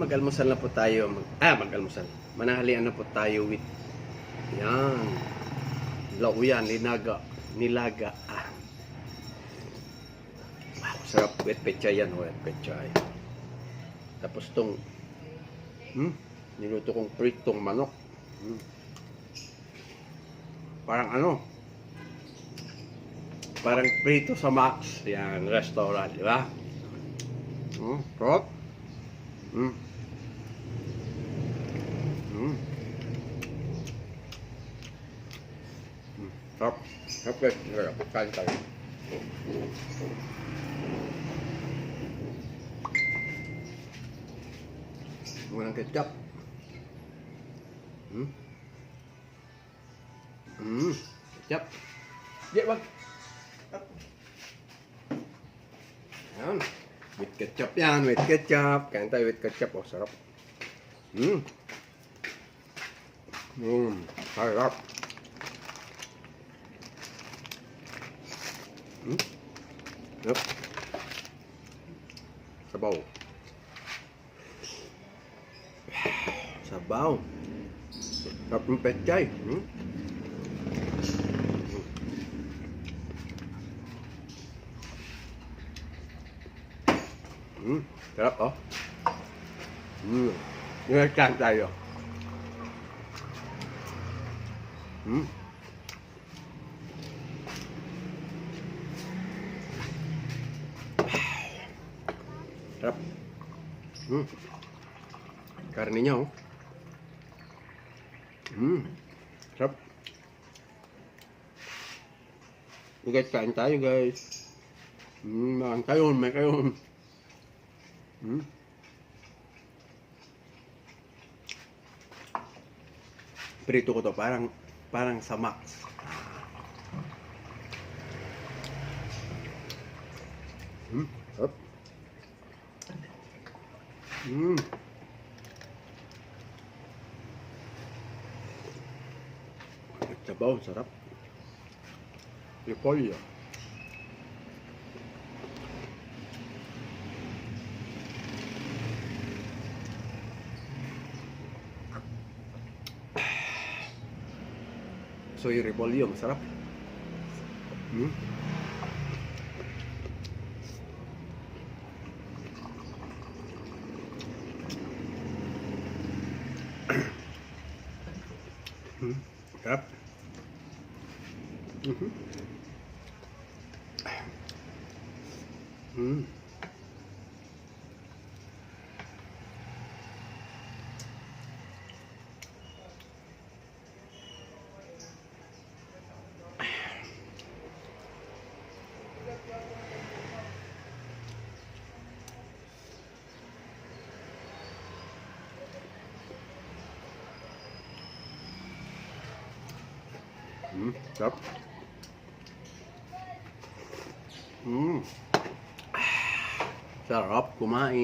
Mag-almusal na po tayo. Mag, ah, mag-almusal. Manahalian na po tayo with yan. Lauyan, linaga, nilaga. Ah. Wow, sarap. Wet pechay yan, wet pechay. Tapos tong hmm, niluto kong pritong manok. Hmm. Parang ano? Parang prito sa Max. Yan, restaurant, di ba? Hmm, sarap. Hmm. Hmm. Sarap. Sarap guys. Sarap. Kain tayo. Walang ketchup. Hmm. Hmm. Ketchup. Di, wag. Yan. With ketchup yan. With ketchup. Kain tayo with ketchup. Oh, sarap. Hmm. Hmm. Sarap. Hmm. Yep. Sabaw. Sabaw. Sarap ng petchay. Hmm? Hmm. Sarap oh. Hmm. Nagkan tayo. Hmm. Sarap. Hmm. Karne niya oh. Hmm. Sarap. Guys, kain tayo guys. Hmm, makan kayo, may kayo. Hmm. Prito ko to, parang parang sa Max. Hmm, sarap. Hmm. Sabaw, sarap. Repolyo. So yung repolyo, masarap. Hmm? Hmm? Sarap. Mhm. Hmm. Hmm, sarap. Sarap kumain.